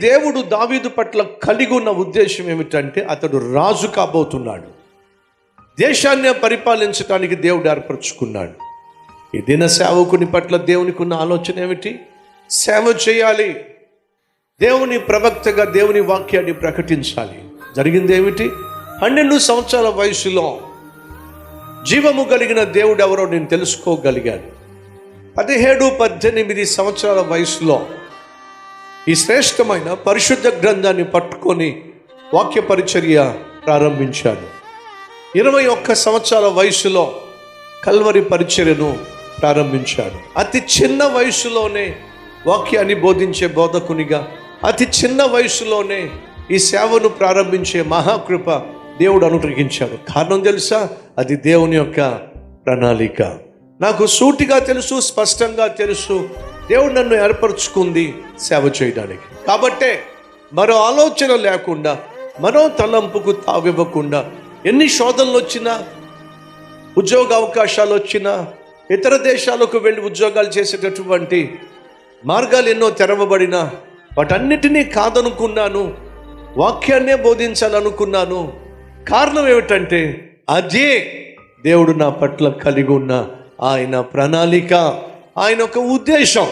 దేవుడు దావీదు పట్ల కలిగి ఉన్న ఉద్దేశం ఏమిటంటే అతడు రాజు కాబోతున్నాడు. దేశాన్ని పరిపాలించడానికి దేవుడు ఏర్పరచుకున్నాడు. ఈ దిన సేవకుని పట్ల దేవునికి ఉన్న ఆలోచన ఏమిటి? సేవ చేయాలి. దేవుని ప్రవక్తగా దేవుని వాక్యాన్ని ప్రకటించాలి. జరిగింది ఏమిటి? పన్నెండు సంవత్సరాల వయసులో జీవము కలిగిన దేవుడు ఎవరో నేను తెలుసుకోగలిగాను. పదిహేడు పద్దెనిమిది సంవత్సరాల వయసులో ఈ శ్రేష్టమైన పరిశుద్ధ గ్రంథాన్ని పట్టుకొని వాక్య పరిచర్య ప్రారంభించాను ఇరవై ఒక్క సంవత్సరాల వయసులో కల్వరి పరిచర్యను ప్రారంభించాడు. అతి చిన్న వయసులోనే వాక్యాన్ని బోధించే బోధకునిగా అతి చిన్న వయసులోనే ఈ సేవను ప్రారంభించే మహాకృప దేవుడు అనుగ్రహించాడు. కారణం తెలుసా? అది దేవుని యొక్క ప్రణాళిక. నాకు సూటిగా తెలుసు స్పష్టంగా తెలుసు దేవుడు నన్ను ఏర్పరచుకుంది సేవ చేయడానికి. కాబట్టే మరో ఆలోచన లేకుండా మరో తలంపుకు తావివ్వకుండా ఎన్ని శోధనలు వచ్చినా ఉద్యోగ అవకాశాలు వచ్చినా ఇతర దేశాలకు వెళ్ళి ఉద్యోగాలు చేసేటటువంటి మార్గాలు ఎన్నో తెరవబడినా వాటన్నిటినీ కాదనుకున్నాను వాక్యాన్నే బోధించాలనుకున్నాను. కారణం ఏమిటంటే అదే దేవుడు నా పట్ల కలిగి ఉన్న ఆయన ప్రణాళిక. ఆయన ఒక ఉద్దేశం.